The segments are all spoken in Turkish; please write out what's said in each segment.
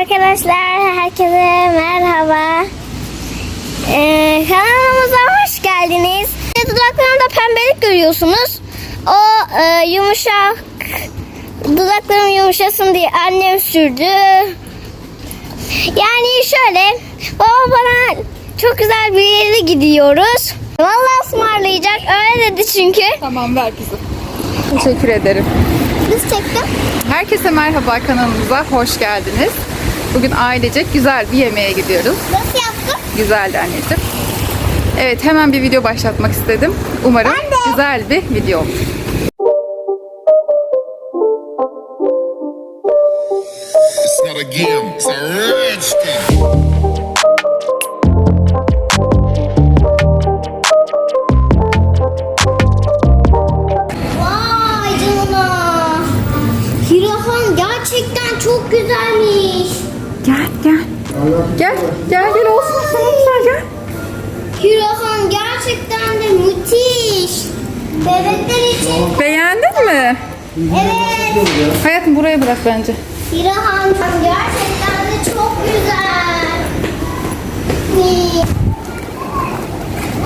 Arkadaşlar herkese merhaba. Ee, kanalımıza hoş geldiniz. Dudaklarımda pembelik görüyorsunuz. O e, yumuşak dudaklarım yumuşasın diye annem sürdü. Yani şöyle baba bana çok güzel bir yere gidiyoruz. Vallahi ısmarlayacak öyle dedi çünkü. Tamam ver kızım. Teşekkür ederim. Biz çektim. Herkese merhaba kanalımıza hoş geldiniz. Bugün ailecek güzel bir yemeğe gidiyoruz. Nasıl yaptın? Güzeldi anneciğim. Evet hemen bir video başlatmak istedim. Umarım de. güzel bir video olur. It's not a game, it's a rich thing. Gel gel gel olsun sana güzel gel. Hirohan gerçekten de müthiş. Bebekler için. Beğendin mi? Evet. Hayatım buraya bırak bence. Hirohan gerçekten de çok güzel.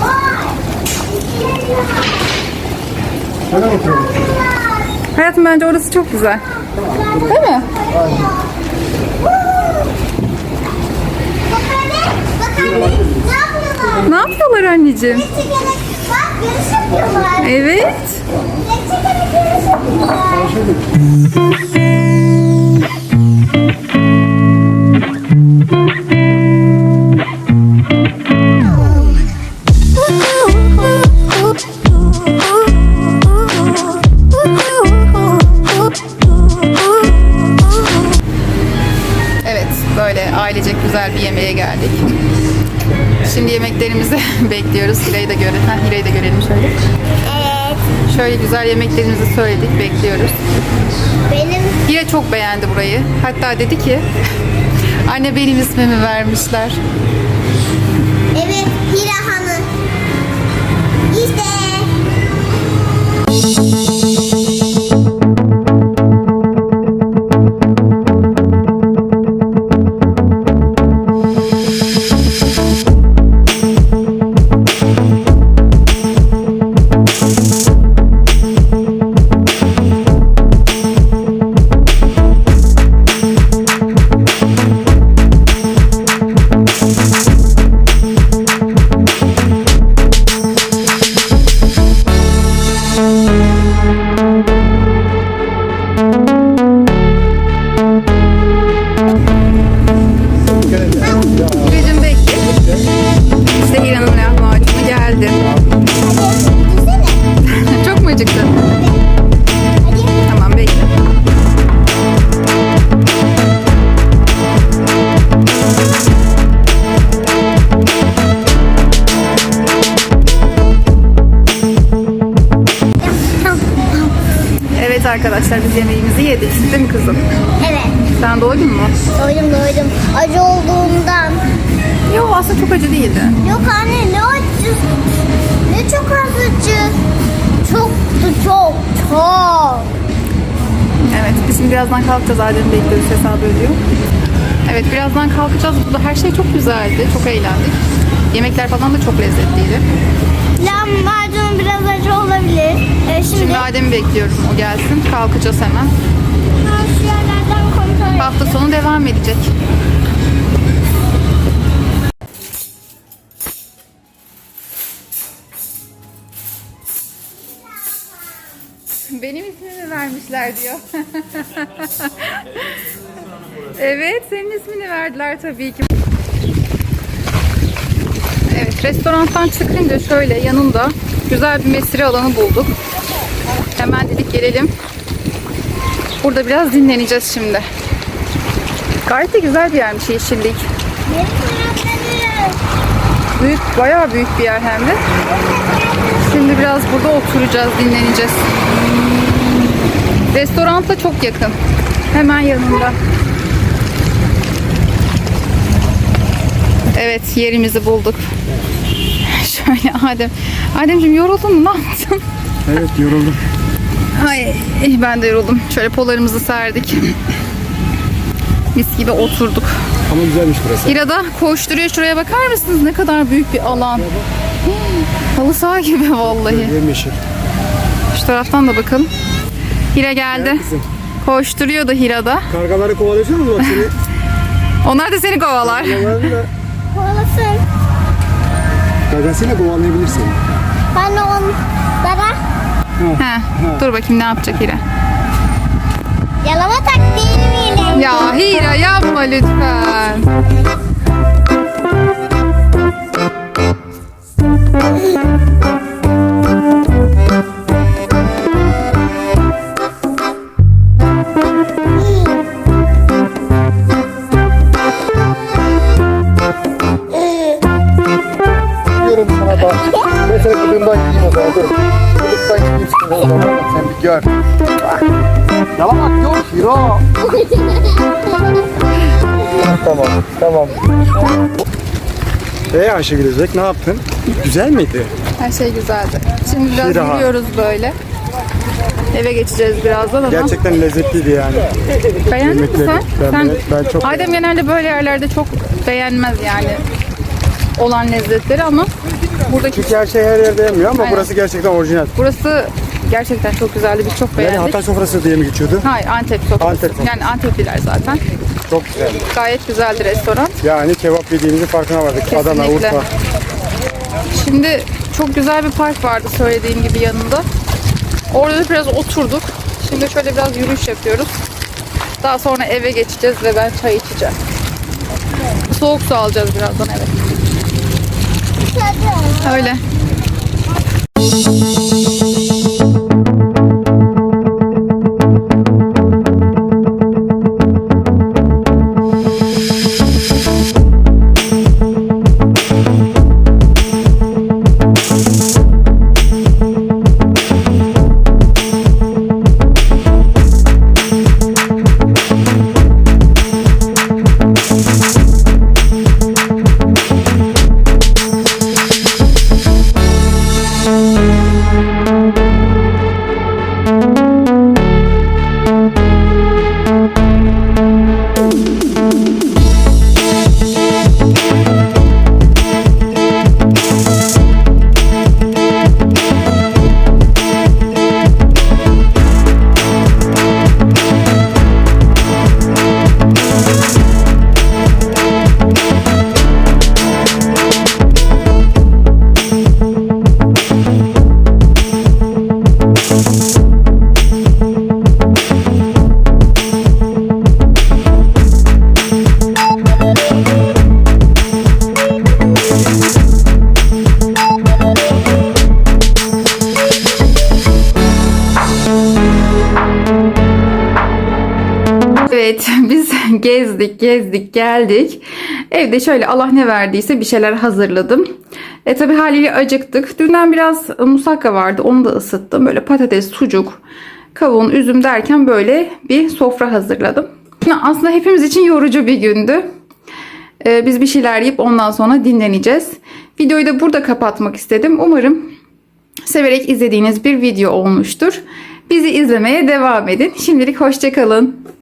Vay. Hayatım bence orası çok güzel. Değil mi? Bak anne, ne yapıyorlar? Ne yapıyorlar anneciğim? Çekerek, bak yarış yapıyorlar. Evet. Çekerek yarış yapıyorlar. Evet, böyle ailecek güzel bir yemeğe geldik. Şimdi yemeklerimizi bekliyoruz. Hile'yi de görelim. Ha, Hile'yi de görelim şöyle. Evet, Şöyle güzel yemeklerimizi söyledik, bekliyoruz. benim Hile çok beğendi burayı. Hatta dedi ki, anne benim ismimi vermişler. evet Hira Hanım. İşte. Arkadaşlar biz yemeğimizi yedik. Değil mi kızım? Evet. Sen doydun mu? Doydum doydum. Acı olduğundan. Yok aslında çok acı değildi. Yok anne ne acı. Ne çok acı. Çoktu çok. Çok. Evet biz şimdi birazdan kalkacağız. Adem'i bekliyoruz hesabı ödüyor. Evet birazdan kalkacağız. Burada her şey çok güzeldi. Çok eğlendik. Yemekler falan da çok lezzetliydi. Lahmacun biraz acı olabilir. Ee, şimdi Şimdi Adem'i bekliyorum. O gelsin. Kalkacağız hemen. Ben şu yerlerden kontrol. Hafta sonu devam edecek. Benim ismimi vermişler diyor. evet, senin ismini verdiler tabii ki. Restorandan çıkınca şöyle yanında güzel bir mesire alanı bulduk. Hemen dedik gelelim. Burada biraz dinleneceğiz şimdi. Gayet de güzel bir yermiş yeşillik. Büyük, bayağı büyük bir yer hem de. Şimdi biraz burada oturacağız, dinleneceğiz. Restoran da çok yakın. Hemen yanında. Evet, yerimizi bulduk. Şöyle Adem. Ademciğim yoruldun mu? Ne yaptın? Evet yoruldum. Ay, eh, ben de yoruldum. Şöyle polarımızı serdik. Mis gibi oturduk. Ama güzelmiş burası. Hira da koşturuyor. Şuraya bakar mısınız? Ne kadar büyük bir alan. Hii, Halı saha gibi vallahi. Yemyeşil. Şu taraftan da bakın. Hira geldi. Koşturuyor da Hira da. Kargaları kovalıyorsun mu bak seni? Onlar da seni kovalar. Kolasın. Gagasıyla kovalayabilir seni. Ben de onlara He, dur bakayım ne yapacak Hira. yalama taktiğini Ya Hira yapma lütfen. Gör. Bak. Yok Hiro. tamam tamam. Ee Ayşegül Özbek ne yaptın? Güzel miydi? Her şey güzeldi. Şimdi biraz Hira. yürüyoruz böyle. Eve geçeceğiz birazdan ama. Gerçekten lezzetliydi yani. Beğendin mi sen? Ben, sen ben, ben çok Adem genelde böyle yerlerde çok beğenmez yani olan lezzetleri ama buradaki Çünkü her şey her yerde yemiyor ama Aynen. burası gerçekten orijinal. burası gerçekten çok güzeldi. Biz çok Yani beğendik. Hatay sofrası diye mi geçiyordu? Hayır Antep sofrası. Antep sofrası. Yani Antepliler zaten. Çok güzel. Gayet güzeldi restoran. Yani kebap yediğimizin farkına vardık. Adana, Kesinlikle. Urfa. Şimdi çok güzel bir park vardı söylediğim gibi yanında. Orada da biraz oturduk. Şimdi şöyle biraz yürüyüş yapıyoruz. Daha sonra eve geçeceğiz ve ben çay içeceğim. Soğuk su alacağız birazdan evet. Öyle. Evet biz gezdik gezdik geldik. Evde şöyle Allah ne verdiyse bir şeyler hazırladım. E tabi haliyle acıktık. Dünden biraz musakka vardı onu da ısıttım. Böyle patates, sucuk, kavun, üzüm derken böyle bir sofra hazırladım. Aslında hepimiz için yorucu bir gündü. E, biz bir şeyler yiyip ondan sonra dinleneceğiz. Videoyu da burada kapatmak istedim. Umarım severek izlediğiniz bir video olmuştur. Bizi izlemeye devam edin. Şimdilik hoşçakalın.